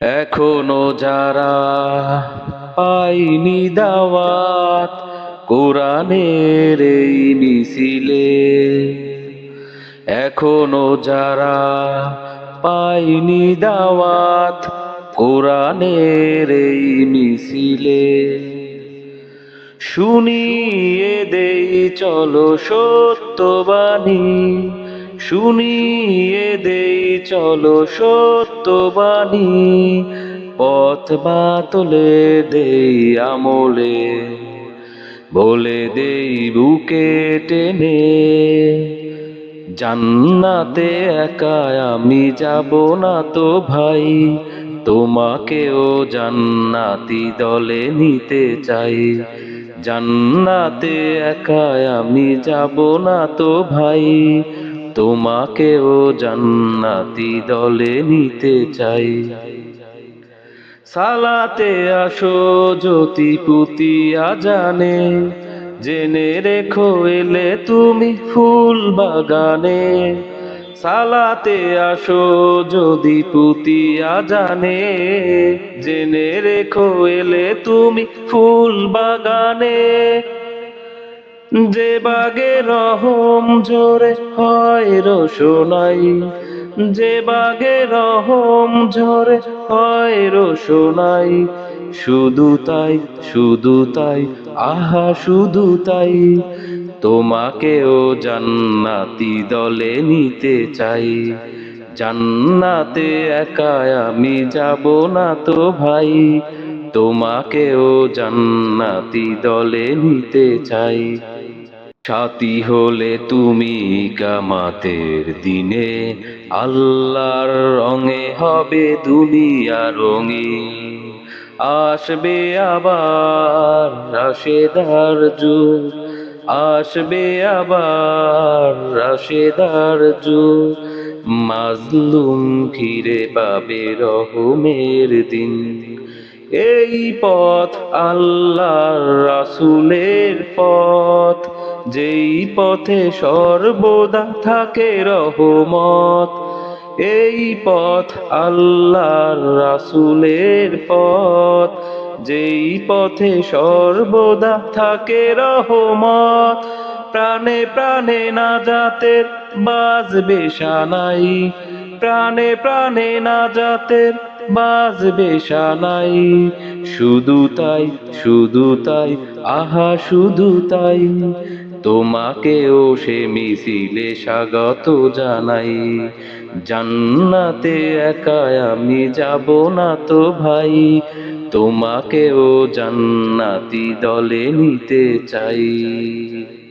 এখনও যারা পাইনি দাওয়াত কোরআনের এই মিছিলে, এখনও যারা পাইনি দাওয়াত কোরআনের এই মিছিলে, শুনিয়ে দেই চলো সত্যবাণী। শুনিয়ে দেই, চলো সত্যবাণী। পথ বাতলে দেই আমলে। বলে দেই বুকে টেনে, জান্নাতে একা আমি যাব না তো ভাই। তোমাকেও জান্নাতি দলে নিতে চাই। জান্নাতে একা আমি যাব না তো ভাই। তোমাকেও জান্নাতি দলে নিতে চাই। সালাতে আসো জ্যোতি পুতিয়া জানে জেনে রেখো এলে তুমি ফুল বাগানে। সালাতে আসো যদি পুতিয়া জানে জেনে রেখো এলে তুমি ফুল বাগানে। যে বাগে রহম জোরে হয় রোশনাই যে বাগে রহম ঝরে হয় রোশনাই শুধু তাই শুধু তাই, আহা, শুধু তাই, তোমাকেও জান্নাতি দলে নিতে চাই। জান্নাতে একা আমি যাব না তো ভাই, তোমাকেও জান্নাতি দলে নিতে চাই। সাথী হলে তুমি কামাতের দিনে, আল্লাহর রঙে হবে দুনিয়া রঙে আসবে আবার রাশেদার যুগ, আসবে আবার রাশেদার যুগ। মাজলুম ঘিরে পাবে রহমের দিন। এই পথ আল্লাহর রাসুলের পথ যেই পথে সর্বদা থাকে রহমত, এই পথ আল্লাহর রাসুলের পথ। যেই পথে সর্বদা থাকে রহমত, প্রাণে প্রাণে না জাতের বাজবে সানাই। প্রাণে প্রাণে না জাতের বাজবে সানাই। শুধু তাই শুধু তাই, আহা শুধু তাই। তোমাকেও সে মিছিলে স্বাগত জানাই। জান্নাতে একা আমি যাব না তো ভাই। তোমাকেও জান্নাতি দলে নিতে চাই।